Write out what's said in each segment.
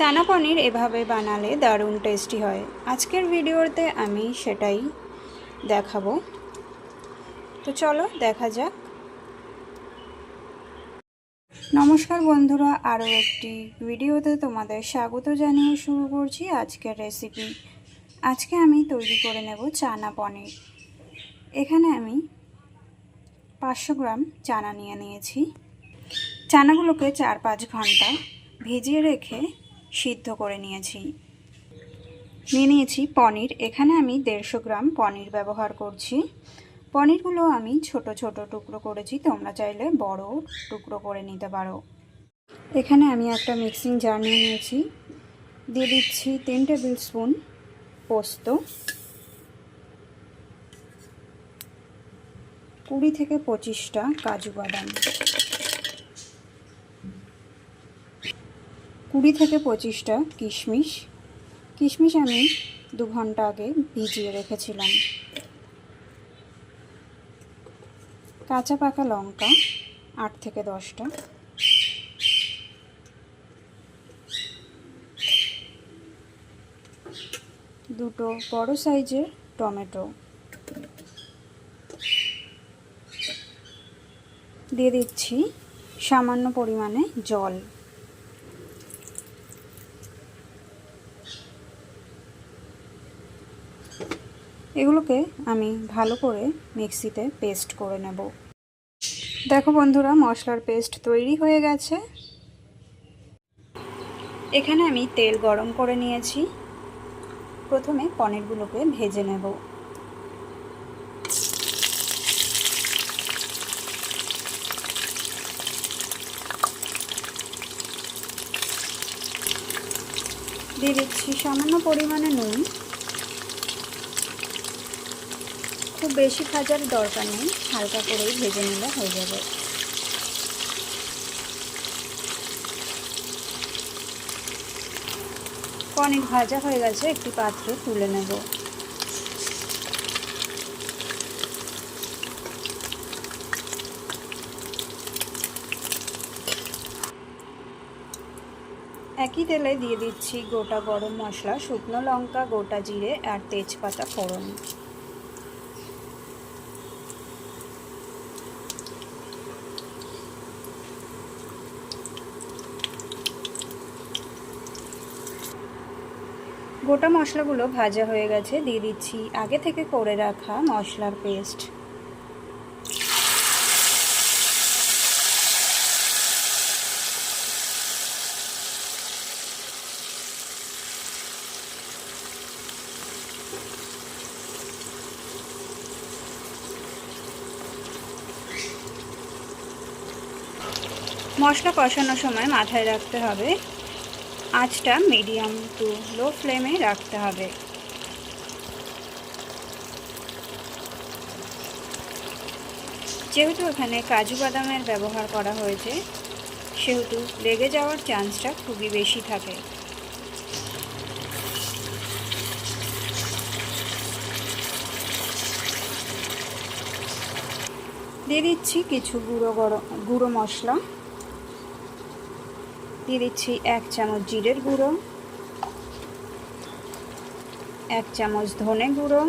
চানা পনির এভাবে বানালে দারুণ টেস্টি হয়। আজকের ভিডিওতে আমি সেটাই দেখাবো। তো চলো দেখা যাক। নমস্কার বন্ধুরা, আরও একটি ভিডিওতে তোমাদের স্বাগত জানিয়ে শুরু করছি আজকের রেসিপি আজকে আমি তৈরি করে নেব চানা পনির। এখানে আমি পাঁচশো গ্রাম চানা নিয়ে নিয়েছি। চানাগুলোকে চার পাঁচ ঘণ্টা ভিজিয়ে রেখে সিদ্ধ করে নিয়েছি। নিয়ে নিয়েছি পনির। এখানে আমি দেড়শো গ্রাম পনির ব্যবহার করছি। পনিরগুলো আমি ছোট ছোট টুকরো করেছি। তোমরা চাইলে বড় টুকরো করে নিতে পারো। এখানে আমি একটা মিক্সিং জার নিয়ে নিয়েছি। দিয়ে দিচ্ছি তিন টেবিল স্পুন পোস্ত। কুড়ি থেকে পঁচিশটা কাজু বাদাম। কুড়ি থেকে পঁচিশটা কিশমিশ। কিশমিশ আমি দু ঘণ্টা আগে ভিজিয়ে রেখেছিলাম। কাঁচা পাকা লঙ্কা আট থেকে দশটা। দুটো বড় সাইজের টমেটো। দিয়ে দিচ্ছি সামান্য পরিমাণে জল। এগুলোকে আমি ভালো করে মিক্সিতে পেস্ট করে নেব। দেখো বন্ধুরা, মশলার পেস্ট তৈরি হয়ে গেছে। এখানে আমি তেল গরম করে নিয়েছি। প্রথমে পনিরগুলোকে ভেজে নেব। দিয়ে দিচ্ছি সামান্য পরিমাণে নুন। খুব বেশি ভাজার দরকার নেই, হালকা করেই ভেজে নিলে হয়ে যাবে। পনির ভাজা হয়ে গেছে, একটি পাত্রে তুলে নেব। একই তেলে দিয়ে দিচ্ছি গোটা গরম মশলা, শুকনো লঙ্কা, গোটা জিরে আর তেজপাতা ফোড়ন। গোটা মশলাগুলো ভাজা হয়ে গেছে, দিয়ে দিচ্ছি আগে থেকে করে রাখা মশলার পেস্ট। মশলা কষানোর সময় মাথায় রাখতে হবে। আঁচটা মিডিয়াম টু লো ফ্লেমে রাখতে হবে। যেহেতু এখানে কাজু বাদামের ব্যবহার করা হয়েছে, সেহেতু লেগে যাওয়ার চান্সটা খুবই বেশি থাকে। দিয়ে দিচ্ছি কিছু গুঁড়ো গরম, গুঁড়ো মশলা। দিয়ে দিচ্ছি এক চামচ জিরের গুঁড়ো, এক চামচ ধনে গুঁড়ো,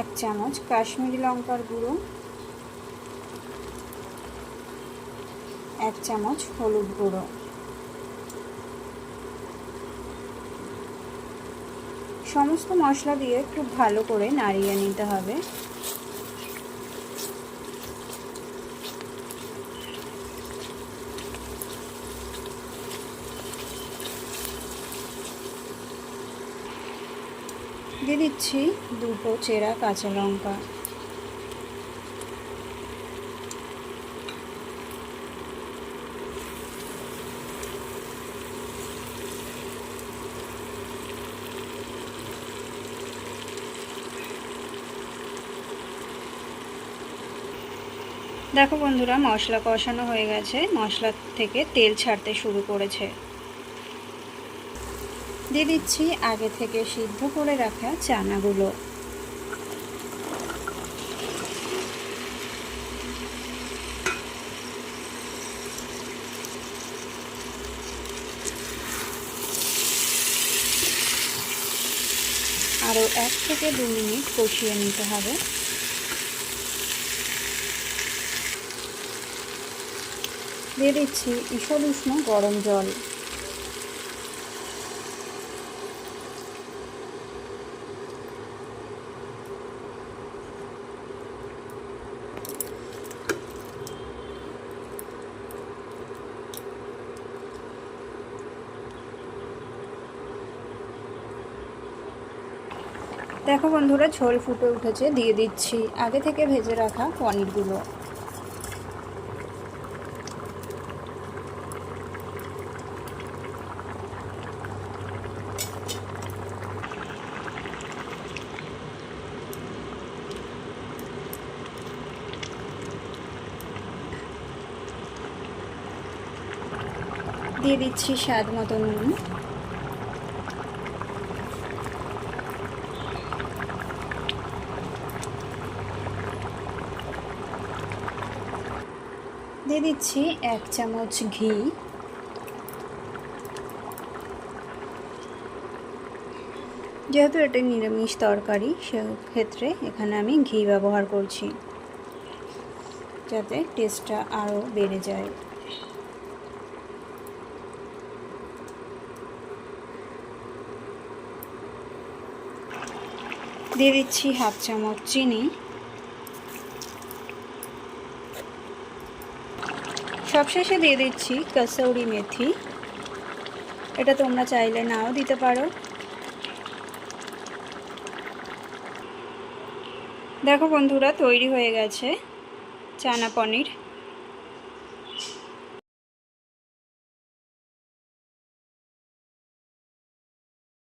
এক চামচ কাশ্মীরি লঙ্কার গুঁড়ো, এক চামচ হলুদ গুঁড়ো। সমস্ত মশলা দিয়ে খুব ভালো করে নাড়িয়ে নিতে হবে। দিয়ে দিচ্ছি দুটো চেরা কাঁচা লঙ্কা। দেখো বন্ধুরা, মশলা কষানো হয়ে গেছে। মশলা থেকে তেল ছাড়তে শুরু করেছে। দিয়ে দিচ্ছি আগে থেকে সিদ্ধ করে রাখা চানাগুলো। আরও এক থেকে দু মিনিট কষিয়ে নিতে হবে। দিয়ে দিচ্ছি ঈষদ উষ্ণ গরম জল। দেখো বন্ধুরা, ঝোল ফুটে উঠেছে, দিয়ে দিচ্ছি। আগে থেকে ভেজে রাখা পনিরগুলো। দিয়ে দিচ্ছি স্বাদ মতো নুন। দিয়ে দিচ্ছি এক চামচ ঘি। যেহেতু এটা নিরামিষ তরকারি, সেক্ষেত্রে এখানে আমি ঘি ব্যবহার করছি, যাতে টেস্টটা আরও বেড়ে যায়। দিয়ে দিচ্ছি হাফ চামচ চিনি। সবশেষে দিয়ে দিচ্ছি কসৌরি মেথি। এটা তোমরা চাইলে নাও, দিতে পারো। দেখো বন্ধুরা, তৈরি হয়ে গেছে চানা পনির।